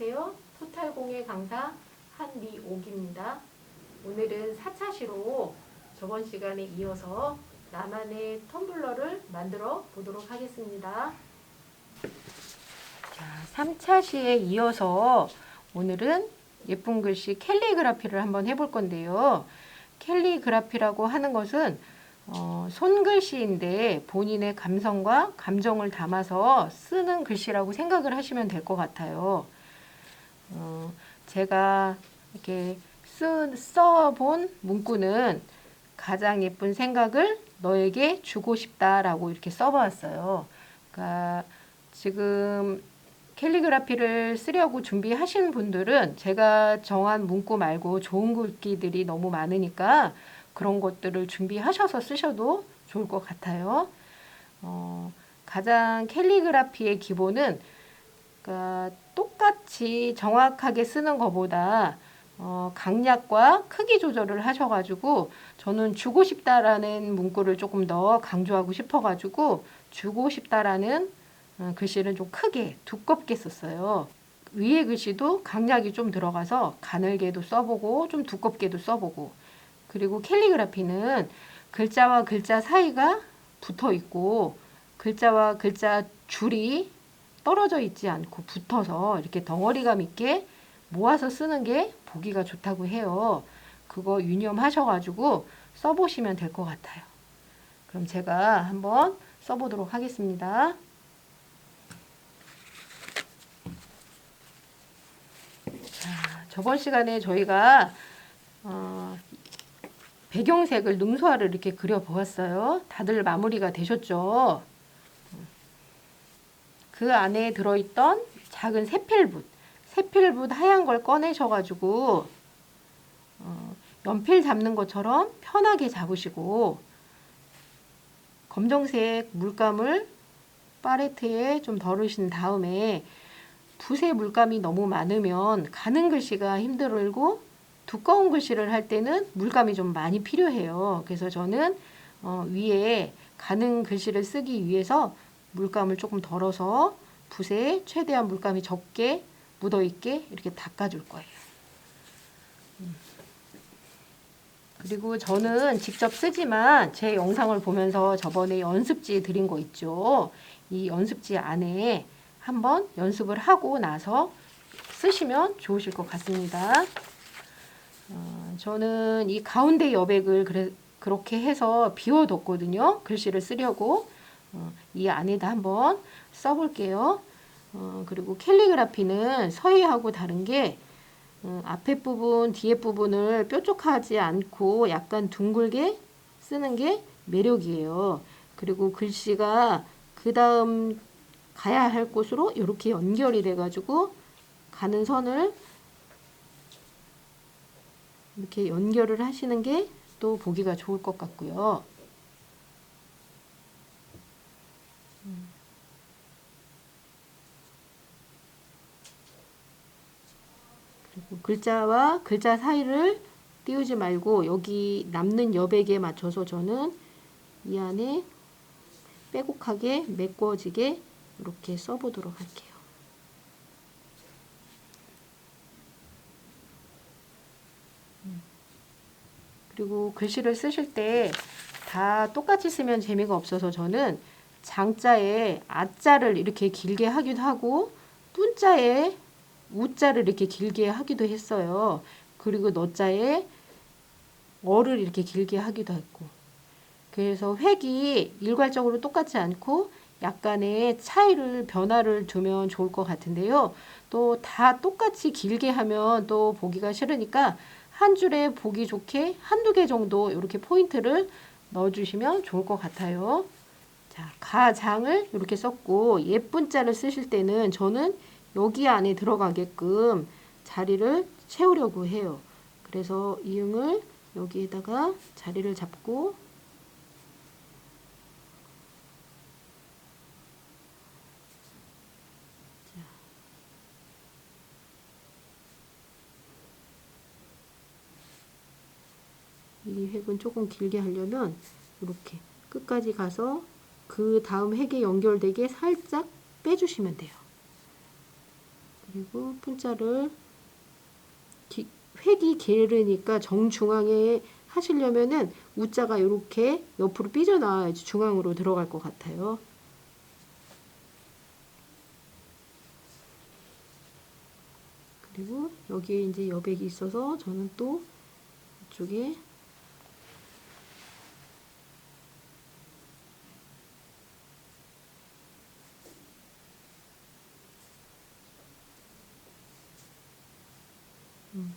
안녕하세요. 토탈공예 강사 한미옥입니다. 오늘은 4차 시로 저번 시간에 이어서 나만의 텀블러를 만들어 보도록 하겠습니다. 자, 3차 시에 이어서 오늘은 예쁜 글씨 캘리그라피를 한번 해볼 건데요. 캘리그라피라고 하는 것은 어, 손글씨인데 본인의 감성과 감정을 담아서 쓰는 글씨라고 생각을 하시면 될 것 같아요. 어, 제가 이렇게 쓰, 써본 문구는 가장 예쁜 생각을 너에게 주고 싶다라고 이렇게 써보았어요. 그러니까 지금 캘리그라피를 쓰려고 준비하시는 분들은 제가 정한 문구 말고 좋은 글귀들이 너무 많으니까 그런 것들을 준비하셔서 쓰셔도 좋을 것 같아요. 어, 가장 캘리그라피의 기본은 그러니까 똑같이 정확하게 쓰는 것보다 어, 강약과 크기 조절을 하셔가지고 저는 주고 싶다라는 문구를 조금 더 강조하고 싶어가지고 주고 싶다라는 어, 글씨를 좀 크게 두껍게 썼어요. 위에 글씨도 강약이 좀 들어가서 가늘게도 써보고 좀 두껍게도 써보고 그리고 캘리그라피는 글자와 글자 사이가 붙어 있고 글자와 글자 줄이 떨어져 있지 않고 붙어서 이렇게 덩어리감 있게 모아서 쓰는 게 보기가 좋다고 해요. 그거 유념하셔가지고 써보시면 될 것 같아요. 그럼 제가 한번 써보도록 하겠습니다. 자, 저번 시간에 저희가 어, 배경색을 능소화를 이렇게 그려보았어요. 다들 마무리가 되셨죠? 그 안에 들어있던 작은 세필붓, 세필붓 하얀 걸 꺼내셔가지고 어, 연필 잡는 것처럼 편하게 잡으시고 검정색 물감을 파레트에 좀 덜으신 다음에 붓의 물감이 너무 많으면 가는 글씨가 힘들고 두꺼운 글씨를 할 때는 물감이 좀 많이 필요해요. 그래서 저는 어, 위에 가는 글씨를 쓰기 위해서 물감을 조금 덜어서 붓에 최대한 물감이 적게 묻어 있게 이렇게 닦아줄 거예요. 음. 그리고 저는 직접 쓰지만 제 영상을 보면서 저번에 연습지 드린 거 있죠. 이 연습지 안에 한번 연습을 하고 나서 쓰시면 좋으실 것 같습니다. 어, 저는 이 가운데 여백을 그렇게 해서 비워뒀거든요. 글씨를 쓰려고. 어, 이 안에다 한번 써볼게요. 어, 그리고 캘리그라피는 서예하고 다른 게 어, 앞에 부분, 뒤에 부분을 뾰족하지 않고 약간 둥글게 쓰는 게 매력이에요. 그리고 글씨가 그 다음 가야 할 곳으로 이렇게 연결이 돼가지고 가는 선을 이렇게 연결을 하시는 게 또 보기가 좋을 것 같고요. 음. 그리고 글자와 글자 사이를 띄우지 말고 여기 남는 여백에 맞춰서 저는 이 안에 빼곡하게 메꿔지게 이렇게 써보도록 할게요. 그리고 글씨를 쓰실 때 다 똑같이 쓰면 재미가 없어서 저는 장자에 아자를 이렇게 길게 하기도 하고 뚠자에 우자를 이렇게 길게 하기도 했어요. 그리고 너자에 어를 이렇게 길게 하기도 했고 그래서 획이 일괄적으로 똑같지 않고 약간의 차이를 변화를 두면 좋을 것 같은데요. 또 다 똑같이 길게 하면 또 보기가 싫으니까 한 줄에 보기 좋게 한두 개 정도 이렇게 포인트를 넣어주시면 좋을 것 같아요. 자, 가장을 이렇게 썼고 예쁜 자를 쓰실 때는 저는 여기 안에 들어가게끔 자리를 채우려고 해요. 그래서 이응을 여기에다가 자리를 잡고 이 획은 조금 길게 하려면 이렇게 끝까지 가서 그 다음 획에 연결되게 살짝 빼주시면 돼요. 그리고 pun자를 기- 획이 게르니까 정중앙에 하시려면은 우자가 이렇게 옆으로 삐져나와야지 중앙으로 들어갈 것 같아요. 그리고 여기에 이제 여백이 있어서 저는 또 이쪽에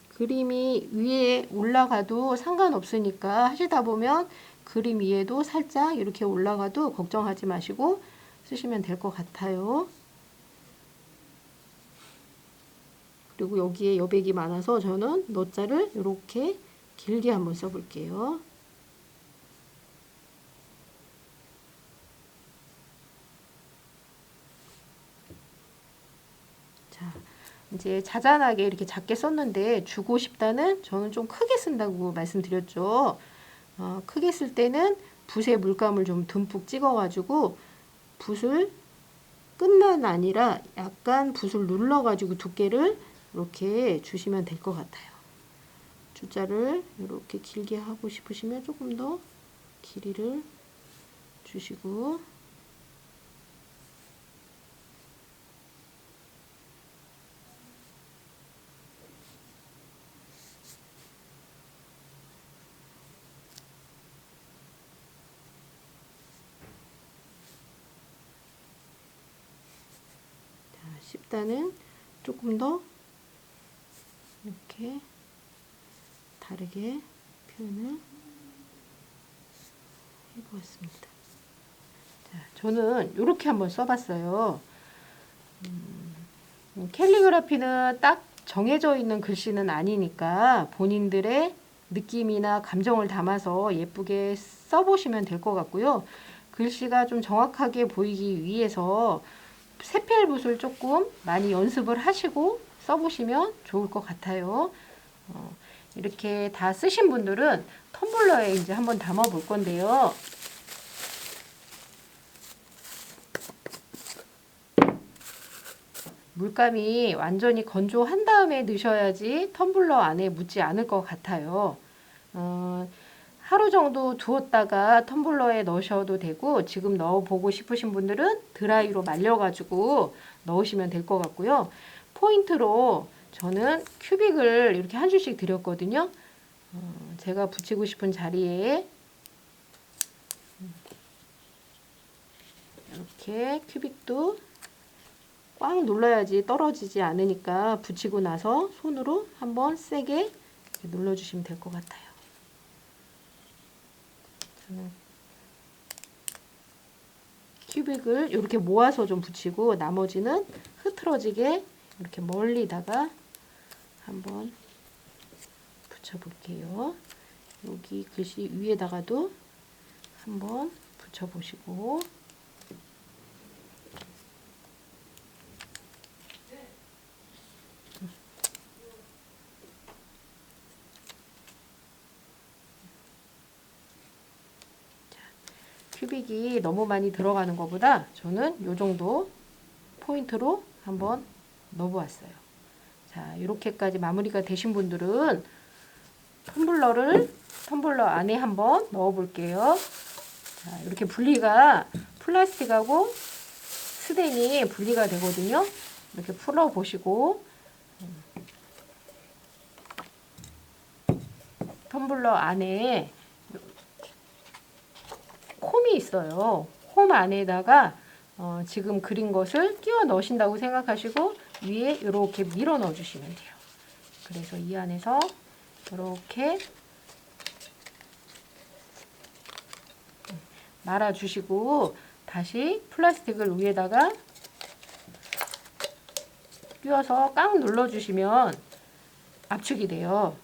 그림이 위에 올라가도 상관없으니까 하시다 보면 그림 위에도 살짝 이렇게 올라가도 걱정하지 마시고 쓰시면 될 것 같아요. 그리고 여기에 여백이 많아서 저는 너자를 이렇게 길게 한번 써볼게요. 자, 이제 자잘하게 이렇게 작게 썼는데 주고 싶다는 저는 좀 크게 쓴다고 말씀드렸죠. 어, 크게 쓸 때는 붓에 물감을 좀 듬뿍 찍어가지고 붓을 끝만 아니라 약간 붓을 눌러가지고 두께를 이렇게 주시면 될 것 같아요. 주자를 이렇게 길게 하고 싶으시면 조금 더 길이를 주시고 10단은 조금 더 이렇게 다르게 표현을 해보았습니다. 자, 저는 이렇게 한번 써봤어요. 음, 캘리그라피는 딱 정해져 있는 글씨는 아니니까 본인들의 느낌이나 감정을 담아서 예쁘게 써보시면 될 것 같고요. 글씨가 좀 정확하게 보이기 위해서 세필 붓을 조금 많이 연습을 하시고 써보시면 좋을 것 같아요. 어, 이렇게 다 쓰신 분들은 텀블러에 이제 한번 담아 볼 건데요. 물감이 완전히 건조한 다음에 넣으셔야지 텀블러 안에 묻지 않을 것 같아요. 어, 하루 정도 두었다가 텀블러에 넣으셔도 되고 지금 넣어보고 싶으신 분들은 드라이로 말려가지고 넣으시면 될 것 같고요. 포인트로 저는 큐빅을 이렇게 한 줄씩 드렸거든요. 어, 제가 붙이고 싶은 자리에 이렇게 큐빅도 꽉 눌러야지 떨어지지 않으니까 붙이고 나서 손으로 한번 세게 눌러주시면 될 것 같아요. 저는 큐빅을 이렇게 모아서 좀 붙이고 나머지는 흐트러지게 이렇게 멀리다가 한번 붙여볼게요. 여기 글씨 위에다가도 한번 붙여보시고 큐빅이 너무 많이 들어가는 것보다 저는 이 정도 포인트로 한번 넣어보았어요. 자, 이렇게까지 마무리가 되신 분들은 텀블러를 텀블러 안에 한번 넣어볼게요. 자, 이렇게 분리가 플라스틱하고 스텐이 분리가 되거든요. 이렇게 풀어보시고 음, 텀블러 안에 홈이 있어요. 홈 안에다가 어, 지금 그린 것을 끼워 넣으신다고 생각하시고 위에 이렇게 밀어 넣어 주시면 돼요. 그래서 이 안에서 이렇게 말아 주시고 다시 플라스틱을 위에다가 끼워서 꽉 눌러 주시면 압축이 돼요.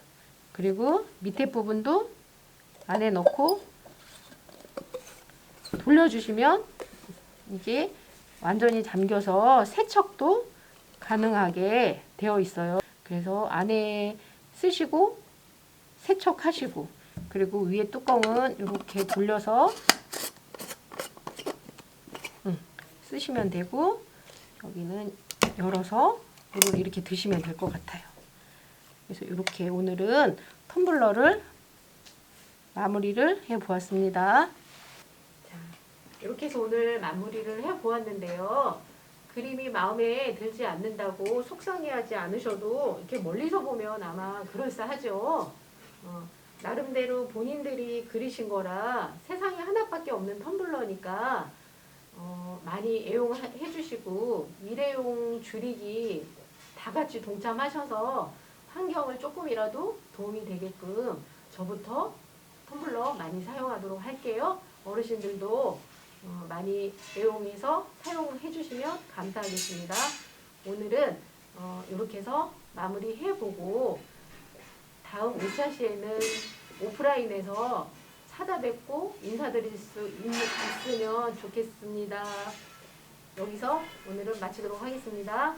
그리고 밑에 부분도 안에 넣고 돌려주시면 이게 완전히 잠겨서 세척도 가능하게 되어 있어요. 그래서 안에 쓰시고 세척하시고 그리고 위에 뚜껑은 이렇게 돌려서 음, 쓰시면 되고 여기는 열어서 이렇게 드시면 될 것 같아요. 그래서 이렇게 오늘은 텀블러를 마무리를 해 보았습니다. 자, 이렇게 해서 오늘 마무리를 해 보았는데요. 그림이 마음에 들지 않는다고 속상해하지 않으셔도 이렇게 멀리서 보면 아마 그럴싸하죠. 어, 나름대로 본인들이 그리신 거라 세상에 하나밖에 없는 텀블러니까 어, 많이 애용해 주시고 일회용 줄이기 다 같이 동참하셔서 환경을 조금이라도 도움이 되게끔 저부터 텀블러 많이 사용하도록 할게요. 어르신들도 어, 많이 애용해서 사용해 주시면 감사하겠습니다. 오늘은 어, 이렇게 해서 마무리 해보고 다음 5차 시에는 오프라인에서 찾아뵙고 인사드릴 수 있, 있으면 좋겠습니다. 여기서 오늘은 마치도록 하겠습니다.